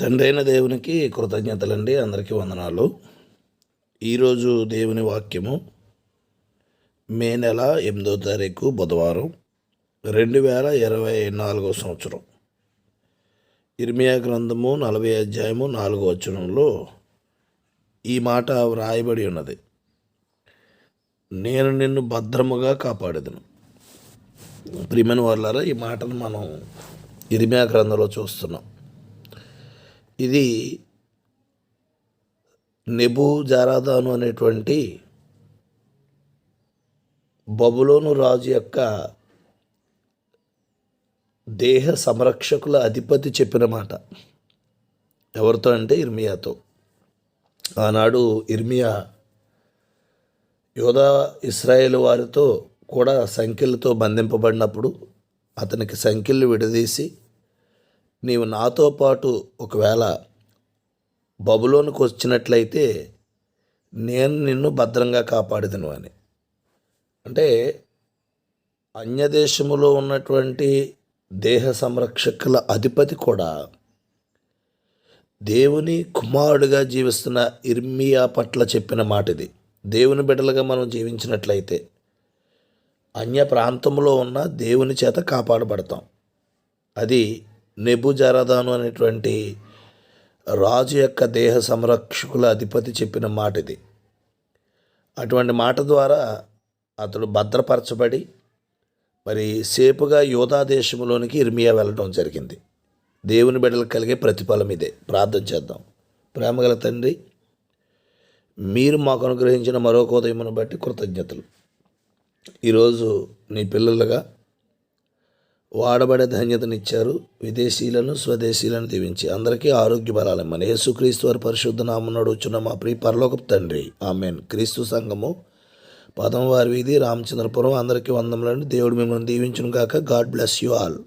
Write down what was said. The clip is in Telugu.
తండ్రైన దేవునికి కృతజ్ఞతలండి అందరికీ వందనాలు. ఈరోజు దేవుని వాక్యము మే నెల ఎనిమిదో తారీఖు బుధవారం రెండు వేల ఇరవై నాలుగో సంవత్సరం. ఇర్మియా గ్రంథము నలభై అధ్యాయము నాలుగో వచనంలో ఈ మాట వ్రాయబడి ఉన్నది. నేను నిన్ను భద్రముగా కాపాడేదను. ప్రియమైన వాళ్ళారా ఈ మాటను మనం ఇర్మియా గ్రంథంలో చూస్తున్నాం. ఇది నెబూ జారాదాను అనేటువంటి బబులోను రాజు యొక్క దేహ సంరక్షకుల అధిపతి చెప్పిన మాట. ఎవరితో అంటే ఇర్మియాతో. ఆనాడు ఇర్మియా యోధా ఇస్రాయేల్ వారితో కూడా సంఖ్యలతో బంధింపబడినప్పుడు అతనికి సంఖ్యలు విడదీసి నీవు నాతో పాటు ఒకవేళ బబులోనికి వచ్చినట్లయితే నేను నిన్ను భద్రంగా కాపాడేదను అని. అంటే అన్యదేశములో ఉన్నటువంటి దేహ సంరక్షకుల అధిపతి కూడా దేవుని కుమారుడిగా జీవిస్తున్న ఇర్మియా పట్ల చెప్పిన మాట ఇది దేవుని బిడ్డలుగా మనం జీవించినట్లయితే అన్య ప్రాంతంలో ఉన్న దేవుని చేత కాపాడబడతాం. అది నెబుజరదాను అనేటువంటి రాజు యొక్క దేహ సంరక్షకుల అధిపతి చెప్పిన మాట ఇది అటువంటి మాట ద్వారా అతడు భద్రపరచబడి మరి సేపుగా యోధా దేశంలోనికి ఇర్మియా వెళ్ళడం జరిగింది. దేవుని బిడ్డలకు కలిగే ప్రతిఫలం ఇదే. ప్రార్థన చేద్దాం. ప్రేమగల తండ్రి మీరు మాకు అనుగ్రహించిన మరొక ఉదయమును బట్టి కృతజ్ఞతలు. ఈరోజు నీ పిల్లలుగా వాడబడే ధన్యతనిచ్చారు. విదేశీయులను స్వదేశీయులను దీవించి అందరికీ ఆరోగ్య బలాలమ్మని యేసుక్రీస్తు వారి పరిశుద్ధ నామం వచ్చిన మా ప్రియ పరలోక తండ్రి. ఆమెన్. క్రీస్తు సంఘము పదం వారి వీధి రామచంద్రపురం. అందరికీ వందములండి. దేవుడు మిమ్మల్ని దీవించును గాక. God bless you all.